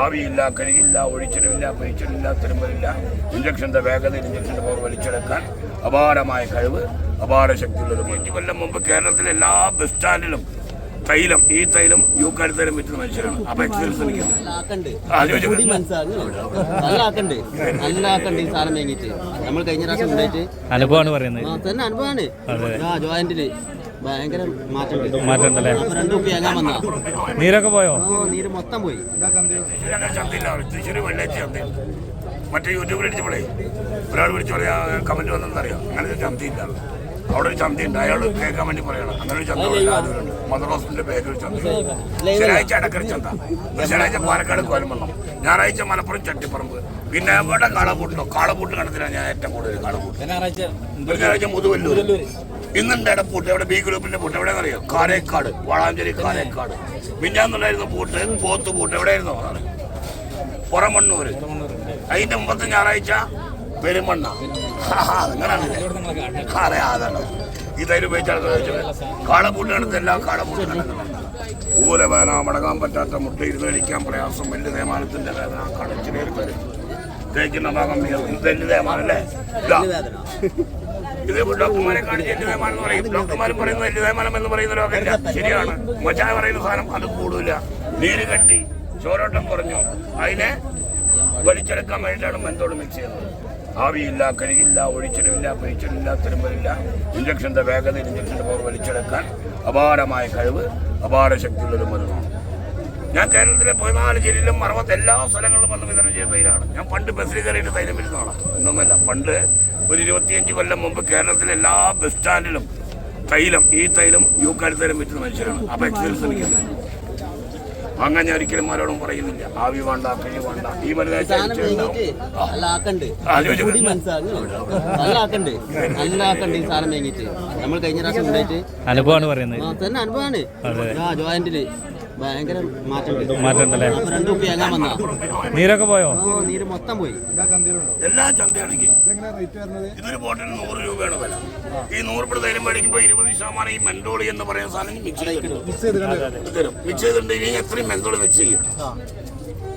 ആവിയില്ല കഴിയില്ല ഒഴിച്ചിടില്ല പൊരിച്ചിടില്ല തിരുമ്പലില്ല. ഇഞ്ചക്ഷന്റെ വേഗതയിൽ ഇഞ്ചക്ഷന്റെ പവർ വലിച്ചെടുക്കാൻ അപാരമായ കഴിവ് അപാര ശക്തിയുള്ളൊരു അഞ്ചു കൊല്ലം മുമ്പ്. കേരളത്തിലെ എല്ലാ ബസ് സ്റ്റാൻഡിലും തൈലം ഈ തൈലം യു തൈലം വിറ്റുന്ന മനുഷ്യരാണ്. അപ്പൊ എക്സ്പീരിയൻസ് എനിക്ക് ആക്കണ്ട് ആ, ചോദിച്ചോ. കൂടി മനസ്സിലാകുന്നു നല്ല ആക്കണ്ട് ഈ സാധനം വാങ്ങിയിട്ട് നമ്മൾ കഴിഞ്ഞ പ്രാവശ്യം അനുഭവമാണ് പറയുന്നത്. ജോയിന്റിൽ. ഭയങ്കര മാറ്റം മാറ്റമുണ്ടല്ലേ? രണ്ടു റുപ്യ വാങ്ങാൻ വന്നാ നീരൊക്കെ പോയോ? നീര് മൊത്തം പോയി. മറ്റേ യൂട്യൂബിൽ അടിച്ചപ്പോഴേ ഒരാൾ വിളിച്ചു പറയാ കമന്റ് വന്നെന്നറിയാം? അങ്ങനെ ഒരു ചന്തയില്ല അവിടെ ഒരു ചന്തയുണ്ട് അയാൾ കേൾക്കാൻ വേണ്ടി പറയണം. അങ്ങനെ ഒരു ചന്ത ആദ്യമുണ്ട് മദർ ഹോസ്പിറ്റലിന്റെ ബാഗിൽ ഒരു ചന്ത ശനിയാഴ്ച അടക്കര ചന്ത. ശനിയാഴ്ച പാലക്കാട് കോലമ്പള്ളം ഞായറാഴ്ച മലപ്പുറം ചട്ടിപ്പറമ്പ്. പിന്നെ എവിടെ കാളപൂട്ടുണ്ടോ കാളപൂട്ട് കണ്ടത്തിലാണ് ഞാൻ ഏറ്റവും കൂടുതൽ കാളപൂട്ട് ഞായറാഴ്ച മുതുവല്ലൂർ ഇന്നുണ്ട് പൂട്ട്. എവിടെ ബി ഗ്രൂപ്പിന്റെ പൂട്ട്? എവിടെ അറിയോ കാരേക്കാട്. വളാഞ്ചേരി കാരേക്കാട്. മിഞ്ഞാന്നുണ്ടായിരുന്ന പൂട്ട്. പോത്ത് പൂട്ട്. എവിടെയായിരുന്നു? അതാണ്. പുറമണ്ണൂര്. അതിന്റെ മുമ്പത്തെ ഞായറാഴ്ച പെരുമണ്ണ. അങ്ങനെയാണ് അതെ അതാണ്. ഇതായാലും ഉപയോഗിച്ചാൽ കാളപൂട്ട് കണ്ടത് എല്ലാ കാളപൂട്ടും കണ്ടതുണ്ട് ഊരവേദന മടങ്ങാൻ പറ്റാത്ത മുട്ട ഇരുന്ന് കഴിക്കാൻ പ്രയാസം വലിയ തേമാനത്തിന്റെ വേദന കടച്ചിലേറി വരും തേക്കുന്ന ഭാഗം വലിയ തേമാനം അല്ലേ? ഇതാ ഡോക്ടർമാരെ കാണിച്ച് തേയ്മാനം എന്ന് പറയും. ഡോക്ടർമാരും പറയുന്നത് തേയ്മാനം എന്ന് പറയുന്ന രോഗമില്ല ശരിയാണ്. മച്ചായ പറയുന്ന സാധനം അത് കൂടൂല നീര് കെട്ടി ചോരോട്ടം കുറഞ്ഞു. അതിനെ വലിച്ചെടുക്കാൻ വേണ്ടിയിട്ടാണ് മെന്തോട് മിക്സ് ചെയ്യുന്നത്. ആവിയില്ല കഴിയില്ല ഒഴിച്ചിടില്ല പിരിച്ചിടില്ല തിരുമ്പലില്ല. ഇഞ്ചക്ഷന്റെ വേഗതയിൽ ഇഞ്ചക്ഷന്റെ പവർ വലിച്ചെടുക്കാൻ അപാരമായ കഴിവ് അപാര ശക്തിയുള്ളൊരു മരുന്നാണ്. ഞാൻ കേരളത്തിലെ പതിനാല് ജില്ലയിലും അറുപത്തി എല്ലാ സ്ഥലങ്ങളിലും വന്ന് വിതരണം ചെയ്ത തൈരാണ്. ഞാൻ പണ്ട് ബസ്സിൽ കയറിയിട്ട് തൈലം വരുന്നതാണ് ഒന്നുമല്ല പണ്ട് ഒരു ഇരുപത്തിയഞ്ച് കൊല്ലം മുമ്പ് കേരളത്തിലെ എല്ലാ ബസ് സ്റ്റാൻഡിലും തൈലം ഈ തൈലം യൂക്കാലി തൈലം വിറ്റുന്ന മനുഷ്യരാണ്. അപ്പൊ എക്സ്പീരിയൻസ് ശ്രമിക്കുന്നത്. അങ്ങനെ ഞാൻ ഒരിക്കലും ആരോടും പറയുന്നില്ല. ആവി വേണ്ട കഴി വേണ്ട. ഈ അനുഭവമാണ് പറയുന്നത്. തന്നെ അനുഭവമാണ്. ജോയിന്റിൽ. ഭയങ്കര മാറ്റമുണ്ടല്ലേ? നീരൊക്കെ പോയോ? നീര് മൊത്തം പോയി. എല്ലാ ചന്തയാണെങ്കിൽ ഇതൊരു ബോട്ടിന് നൂറ് രൂപയാണ് വില. ഈ നൂറ് പിടി തൈലം മേടിക്കുമ്പോൾ ഇരുപത് ശതമാനം ഈ മെന്തോളി എന്ന് പറയുന്ന സാധനം മിക്സ് ചെയ്തിട്ടുണ്ട് തരും. മിക്സ് ചെയ്തിട്ടുണ്ട് ഇനി എത്രയും മെന്തോളി മിക്സ് ചെയ്യും.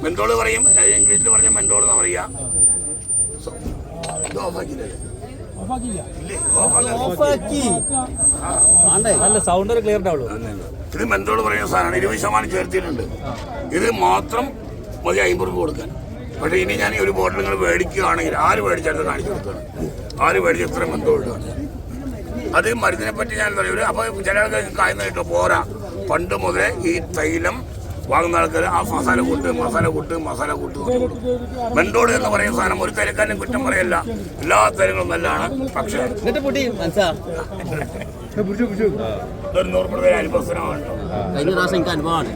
മെന്തോൾ പറയും ഇംഗ്ലീഷിൽ പറഞ്ഞ മെന്തോൾ എന്ന് പറയാ ഓഫാക്കിയില്ലേ? നല്ല സൗണ്ട് ക്ലിയർ ഉണ്ടാവുള്ളൂ. ഇത് മെന്തോട് പറയുന്ന സാധനമാണ്. ഇരുപത് ശതമാനം ചേർത്തിട്ടുണ്ട് ഇത് മാത്രം മതി അമ്പത് രൂപ കൊടുക്കാൻ. പക്ഷേ ഇനി ഞാൻ ഈ ഒരു ബോട്ടിൽ നിങ്ങൾ മേടിക്കുകയാണെങ്കിൽ ആര് മേടിച്ചാലും കാണിച്ചു കൊടുക്കണം. ആര് മേടിച്ച ഇത്ര മെന്തോളാണ് അത് മരുന്നിനെ പറ്റി ഞാൻ പറയൂല അപ്പൊ ചില ആൾക്കാർക്ക് കായുന്ന കേട്ടോ പോരാ. പണ്ട് മുതലേ ഈ തൈലം വാങ്ങുന്ന ആൾക്കാർ ആ മസാല കൂട്ട് മസാല കൂട്ട് മസാല കൂട്ട് മെൻഡോട് എന്ന് പറയുന്ന സാധനം ഒരു തൈലക്കാരനും കുറ്റം പറയല്ല. എല്ലാ തരങ്ങളും നല്ലതാണ്. പക്ഷേ നൂറ് അനുഭവസ്ഥനമാണ് കഴിഞ്ഞ പ്രാവശ്യം എനിക്ക് അനുഭവമാണ്.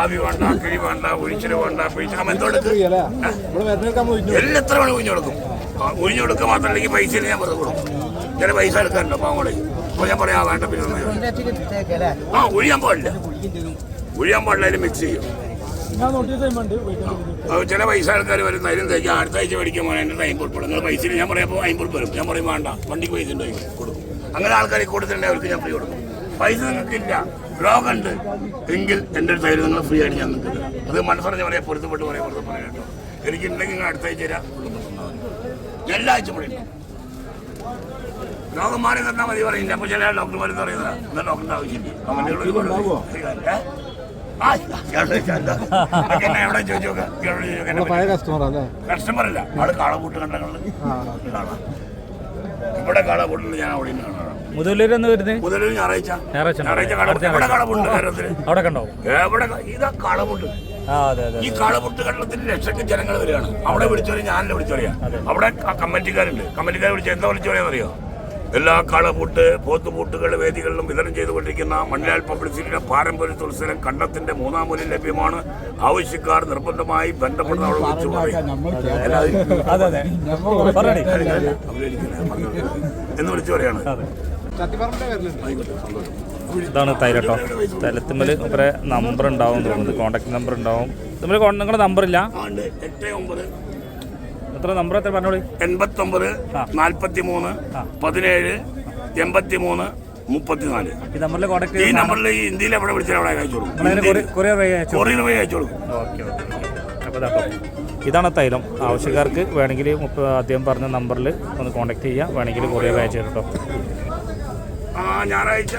ആവി വേണ്ട കിഴി വേണ്ട ഒഴിച്ചിൽ വേണ്ട എല്ലാം എത്ര വേണം ഒഴിഞ്ഞു കൊടുക്കും? ഒഴിഞ്ഞു കൊടുക്കുക മാത്രമല്ലെങ്കിൽ പൈസ ഞാൻ വെറുതെ കൊടുക്കും. ചില പൈസ എടുക്കാറുണ്ട് പാവങ്ങൾ അപ്പോൾ ഞാൻ പറയാം വേണ്ട പിന്നെ. ആ ഒഴിയാൻ പാടില്ല. ഒഴിയാൻ പാടില്ല അതിൽ മിക്സ് ചെയ്യും. ചില പൈസ ആൾക്കാർ വരുന്ന അതിലും തേക്ക്. അടുത്ത ആഴ്ച മേടിക്കാൻ പോകാൻ എന്റെ അമ്പത് ഉൾപ്പെടും നിങ്ങൾ പൈസ ഞാൻ പറയുമ്പോൾ അമ്പത് വരും. ഞാൻ പറയും വേണ്ട വണ്ടിക്ക് പൈസ ഉണ്ടായി കൊടുക്കും. അങ്ങനെ ആൾക്കാർ കൊടുത്തിട്ടുണ്ടെങ്കിൽ അവർക്ക് ഞാൻ ഫ്രീ കൊടുക്കും. പൈസ നിങ്ങൾക്കില്ല. രോഗമുണ്ട് എങ്കിൽ എന്റെ ഒരു തൈര് നിങ്ങൾ ഫ്രീ ആയിട്ട് ഞാൻ തരാം അത് മനസ്സറിഞ്ഞ് പറയാം പൊരുത്തപ്പെട്ട് പറയാം പൊരുത്തപ്പെട്ട് കേട്ടോ. എനിക്കുണ്ടെങ്കിൽ നിങ്ങൾ അടുത്ത ആഴ്ച തരാം എല്ലാ ആഴ്ച പറയും. രോഗം മാറി തന്നാൽ മതി പറയില്ല അപ്പൊ ചില ഡോക്ടർമാർ പറയുന്നത് എന്നാൽ ഡോക്ടറിന്റെ ആവശ്യമില്ല. എന്താ? എവിടെ ചോദിച്ചു കസ്റ്റമർ അല്ലേ? ആൾ കാളപൂട്ട് കണ്ടങ്ങൾ. ഇവിടെ കാളപൂട്ടിൽ ഞാൻ അവിടെ എന്ന് വരുന്നത് ഞായറാഴ്ച. ഞായറാഴ്ച കാളപൂട്ട് അവിടെ കണ്ടോ എവിടെ ഇതാ കാളപൂട്ട് ആ അതെ അതെ ഈ കാളപുട്ട് കണ്ടത്തിന് ലക്ഷക്കണക്കിന് ജനങ്ങൾ വരികയാണ്. അവിടെ വിളിച്ചോ ഞാനല്ലേ വിളിച്ചോറിയാ അവിടെ കമ്മിറ്റിക്കാരുണ്ട്. കമ്മിറ്റിക്കാർ വിളിച്ച എന്താ വിളിച്ചോറിയാന്നറിയോ എല്ലാ കളപൂട്ട് പോത്തുപൂട്ടുകൾ വേദികളിലും വിതരണം ചെയ്തുകൊണ്ടിരിക്കുന്ന മണ്ണിലാൽ പബ്ലിസിറ്റിയുടെ പാരമ്പര്യ തുൽസരം കണ്ടത്തിന്റെ മൂന്നാം മൂല്യം ലഭ്യമാണ്. ആവശ്യക്കാർ നിർബന്ധമായി ബന്ധപ്പെടുന്നവർ വിളിച്ചു എന്ന് വിളിച്ചു പറയാണ്. പേരിലുണ്ട് ഇതാണ് തൈരട്ടോ. തൈലത്തുമ്മൽ ഇവരെ നമ്പർ ഉണ്ടാവും തോന്നുന്നത് കോൺടാക്ട് നമ്പർ ഉണ്ടാവും. നമ്മൾ നിങ്ങളുടെ നമ്പർ ഇല്ല? ആണ്ട് എട്ട് ഒമ്പത് എത്ര നമ്പർ എത്ര പറഞ്ഞോളി? എൺപത്തൊമ്പത് ഒമ്പത് നാൽപ്പത്തി മൂന്ന്. പതിനേഴ് എൺപത്തി മൂന്ന് മുപ്പത്തിനാല്. ഈ നമ്പറിൽ കോൺടാക്ട് ഈ നമ്പറിൽ ഈ ഇന്ത്യയിൽ എവിടെ വിളിച്ചാൽ അവിടെ അയച്ചു കൊടുക്കും. കൊറിയർ വഴി അയച്ചു കൊറിയർ വഴി അയച്ചു കൊടുക്കും. ഓക്കെ ഓക്കെ അപ്പോൾ ഇതാട്ടോ ഇതാണ് തൈലം. ആവശ്യക്കാർക്ക് വേണമെങ്കിൽ അദ്ദേഹം പറഞ്ഞ നമ്പറിൽ ഒന്ന് കോൺടാക്ട് ചെയ്യുക വേണമെങ്കിൽ കൊറിയർ അയച്ചു കേട്ടോ ഞായറാഴ്ച